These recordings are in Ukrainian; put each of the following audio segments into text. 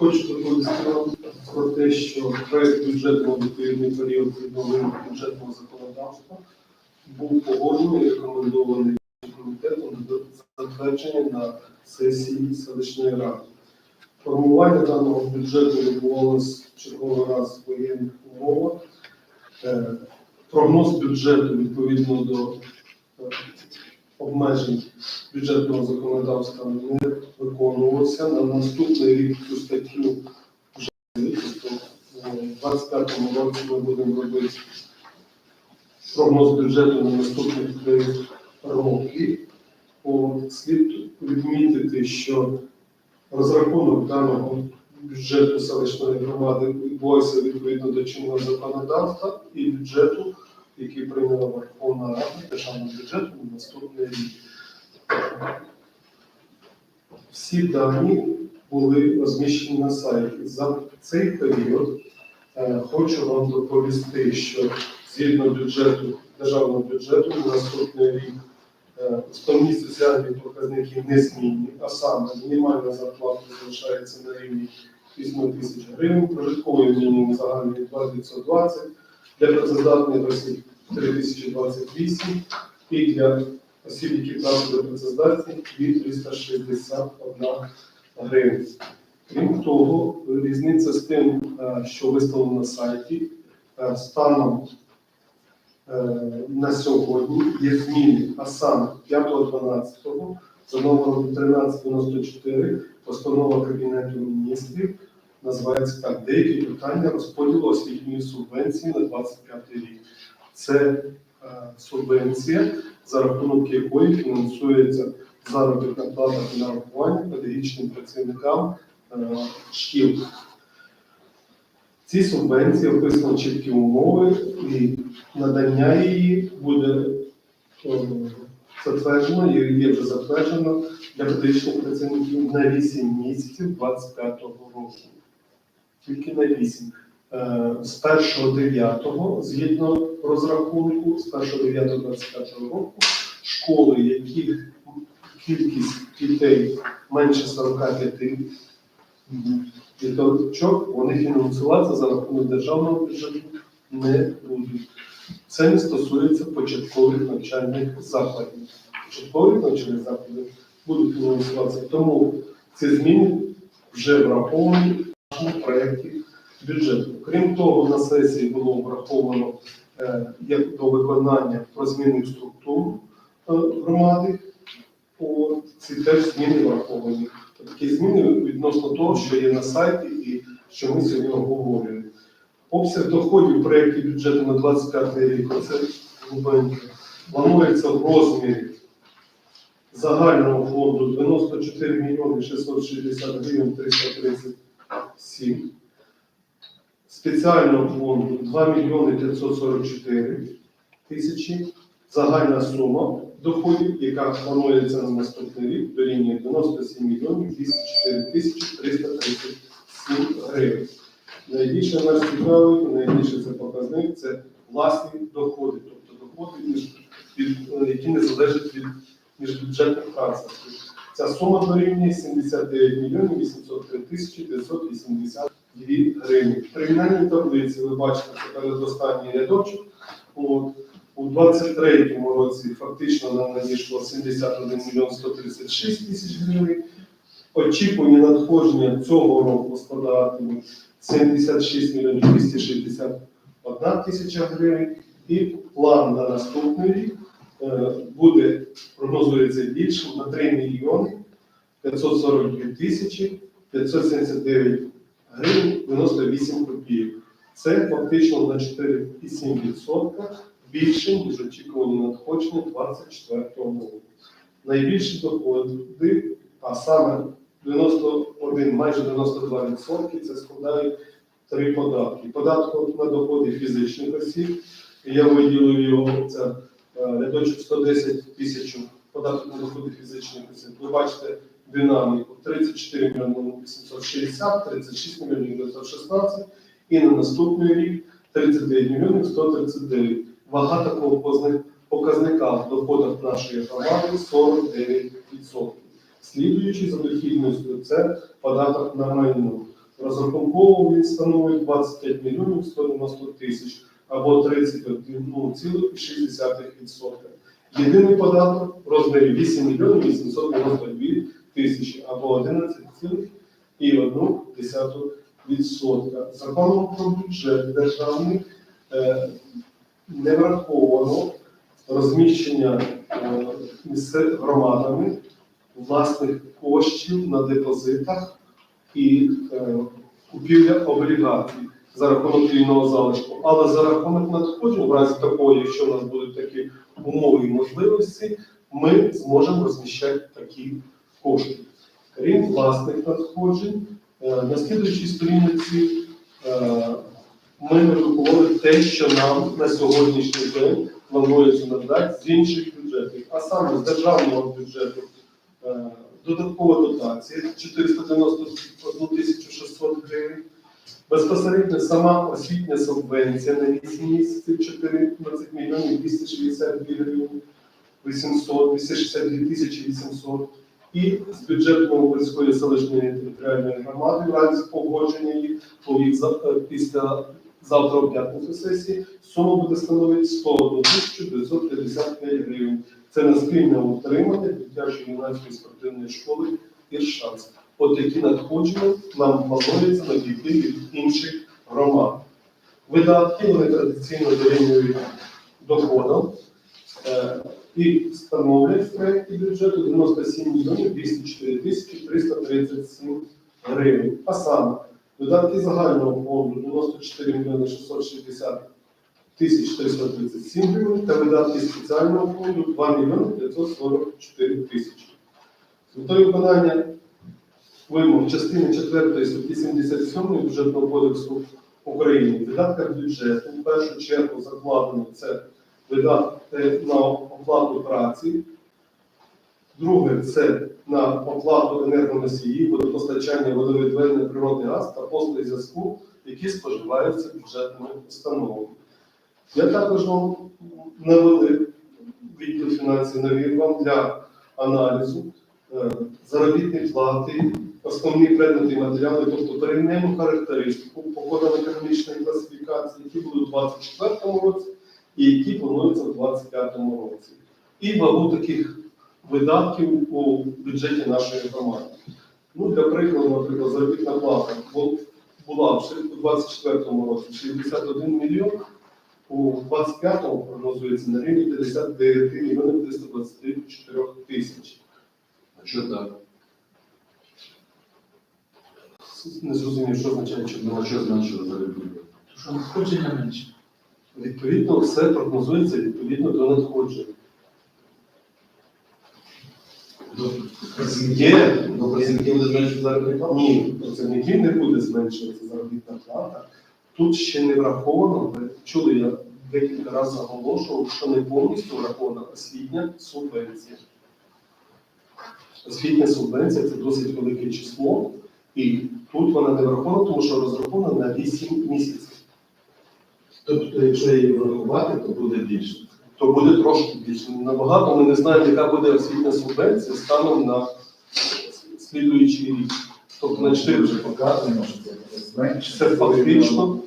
Хочу доповісти про те, що проект бюджету на відповідний період відновлення бюджетного законодавства був погоджений рекомендований комітетом до затвердження на сесії селищної ради. Формування даного бюджету відбувалося черговий раз воєнних умовах. Е, Прогноз бюджету відповідно до е, обмежень бюджетного законодавства не виконувався. На наступний рік цю статтю вже тобто, в 25-му році ми будемо робити прогноз бюджету на наступних три роки. От, Слід відмітити, що розрахунок даного бюджету селищної громади відбувався відповідно до чинного законодавства і бюджету, який прийняла Верховна Рада державного бюджету на наступний рік. Всі дані були розміщені на сайті. За цей період е, хочу вам доповісти, що згідно бюджету, державного бюджету на наступний рік е, основні соціальні показники не змінні, а саме мінімальна зарплата залишається на рівні 8 тисяч гривень, прожитковий мінімум загальний 2920, для працездатних осіб 3028 і для осіб, які працюють працездатні, 2361 гривень. Крім того, різниця з тим, е, що виставлено на сайті, е, станом е, на сьогодні є зміни, а саме 5.12 за номером 1394 постанова Кабінету міністрів називається так деякі питання розподілу освітньої субвенції на 25 рік. Це е, субвенція, за рахунок якої фінансується заробітна плата і нарахування педагогічним працівникам е, шкіл. Ці субвенції описано чіткі умови, і надання її буде е, затверджено, і є вже затверджено для педагогічних працівників на 8 місяців 2025 року. Тільки на 8. Е, З 1.9, згідно розрахунку, з 1.9.25 року, школи, яких кількість дітей менше 45 діточок, вони фінансуватися за рахунок державного бюджету не будуть. Це не стосується початкових навчальних закладів. Початкових навчальних закладів будуть фінансуватися. Тому ці зміни вже враховані в нашому проєкті бюджету. Крім того, на сесії було враховано як до виконання про зміни в структуру е, громади. От, ці теж зміни враховані. Такі зміни відносно того, що є на сайті і що ми сьогодні обговорюємо. Обсяг доходів в проєкті бюджету на 25 рік, це планується в розмірі загального фонду 94 мільйони 660 гривень 337. Спеціального фонду 2 мільйони 544 тисячі. Загальна сума доходів, яка планується на наступний рік, дорівнює 97 мільйонів 204 тисячі 337 гривень. Найбільше нас цікавить, найбільше це показник це власні доходи, тобто доходи, е, які не залежать від міжбюджетних трансфертів. Ця сума дорівнює 79 мільйонів 803 тисячі 982 гривні. В кримінальній таблиці ви бачите, це передостанній рядочок. От, у 23-му році фактично нам надійшло 71 мільйон 136 тисяч гривень. Очікувані надходження цього року складатимуть 76 мільйонів 261 тисяча гривень. І план на наступний рік е, буде прогнозується більшим на 3 мільйони 542 тисячі 579 гривень 98 копійок. Це фактично на 4,7% більше, ніж очікувані надходження 24 року. Найбільші доходи, а саме 91, майже 92% це складають три податки. Податок на доходи фізичних осіб, я виділив його, це е, рядочок 110 тисяч податок на доходи фізичних осіб. Ви бачите динаміку 34 мільйони 860, 36 мільйонів 916 і на наступний рік 39 мільйонів 139. Вага такого показника в доходах нашої громади 49%. Слідуючи за дохідністю, це податок на майно. Розрахунково він становить 25 мільйонів 190 тисяч або 31,6%. Єдиний податок в розмірі 8 мільйонів 892 тисячі або 11,1%. Законом про бюджет державний е, не враховано розміщення е, громадами власних коштів на депозитах і е, купівля облігацій за рахунок вільного залишку. Але за рахунок надходжень, в разі такого, якщо у нас будуть такі умови і можливості, ми зможемо розміщати такі кошти. Крім власних надходжень, е, на слідуючій сторінці е, ми вирахували те, що нам на сьогоднішній день планується надати з інших бюджетів, а саме з державного бюджету додаткова дотація 491 тисячу 600 гривень. Безпосередньо сама освітня субвенція на 8 місяців 14 мільйонів 262 гривень 800, 262 тисячі 800. І з бюджету Новопольської селищної територіальної громади в разі погодження їх по їх е, після завтра в п'ятницю сесії сума буде становити 101 тисячу 955 гривень. Це на спільне утримання дитячої юнацької спортивної школи Іршанськ. От які надходження нам планується надійти від інших громад. Видатки вони традиційно дорівнюють доходам е, і становлять в проєкті бюджету 97 мільйонів 204 тисячі 337 гривень. А саме видатки загального фонду 94 мільйони 660 тисяч 337 гривень та видатки спеціального фонду 2 мільйони 544 тисячі. З метою виконання вимог частини 4 статті 77 бюджетного кодексу України в видатках бюджету в першу чергу закладено це видатки на оплату праці. Друге це на оплату енергоносіїв, водопостачання, водовідведення, природний газ та послуги зв'язку, які споживаються бюджетними установами. Я також вам навели відділ фінансів навів вам для аналізу е, заробітні плати, основні предмети і матеріали, тобто порівняння характеристику по кодам економічної класифікації, які були у 2024 році і які плануються у 2025 році. І вагу таких видатків у бюджеті нашої громади. Ну, для прикладу, наприклад, заробітна плата була в 2024 році 61 мільйон, у 25-му прогнозується на рівні 59 мільйонів 324 тисяч. А що так? Не зрозумів, що означає а що значить заробітня? Що надходження менше. Відповідно, все прогнозується відповідно до надходжень. Є. Ну, працівники буде зменшити заробітну плату? Ні, працівників не буде зменшуватися заробітна плата. Тут ще не враховано, ви чули, я декілька разів наголошував, що не повністю врахована освітня субвенція. Освітня субвенція це досить велике число, і тут вона не врахована, тому що розрахована на 8 місяців. Тобто, якщо її врахувати, то буде більше. То буде трошки більше. Набагато ми не знаємо, яка буде освітня субвенція станом на слідуючий рік. Тобто на 4 вже показуємо, що це. Це фактично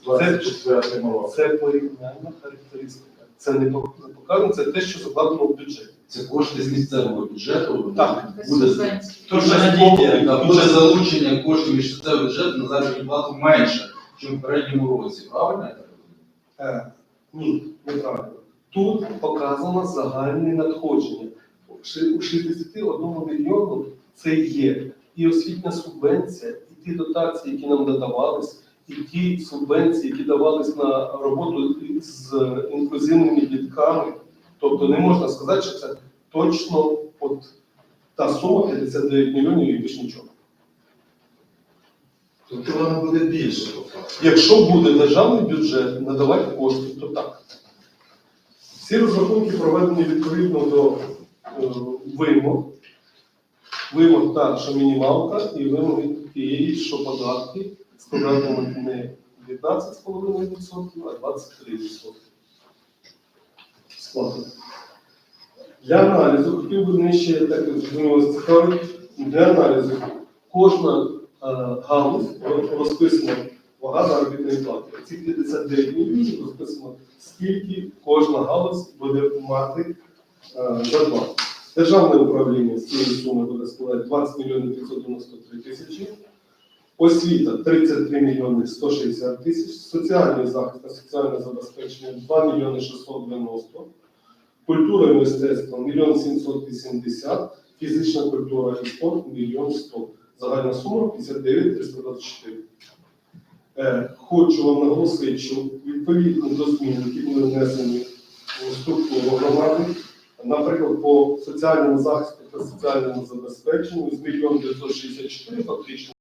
з 24 року. Це порівняльна характеристика. Це не пок- показано, це те, що закладено в бюджеті. Це кошти з місцевого бюджету. Так. Буде, Тож Так, буде залучення коштів місцевого бюджету на заробітну плату менше, ніж в попередньому році. Правильно? Е, ні, неправильно. Тут показано загальне надходження. У 61 мільйону це є і освітня субвенція, і ті дотації, які нам надавались, і ті субвенції, які давались на роботу з інклюзивними дітками. Тобто не можна сказати, що це точно от та сума 59 мільйонів і більш нічого. Тобто воно буде більше. Якщо буде державний бюджет надавати кошти, то так. Всі розрахунки проведені відповідно до е, вимог. Вимог так, що мінімалка, і вимоги тієї, що податки складатимуть не 19,5%, а 23%. Сплати. Для аналізу хотів би нижче, так зрозуміло, для аналізу кожна галузь розписано вага заробітної плати. Ці 59 мільйонів розписано, скільки кожна галузь буде мати е, зарплату. Державне управління з цієї суми буде складати 20 мільйонів 593 тисячі. Освіта 33 мільйони 160 тисяч, соціальний захист та соціальне забезпечення 2 мільйони 690, культура і мистецтво 1 мільйон 780, фізична культура і спорт 1 мільйон 100. Загальна сума 59 324. Е, хочу вам наголосити, що відповідно до змін, які були внесені у структуру громади, наприклад, по соціальному захисту та соціальному забезпеченню з мільйон 964 фактично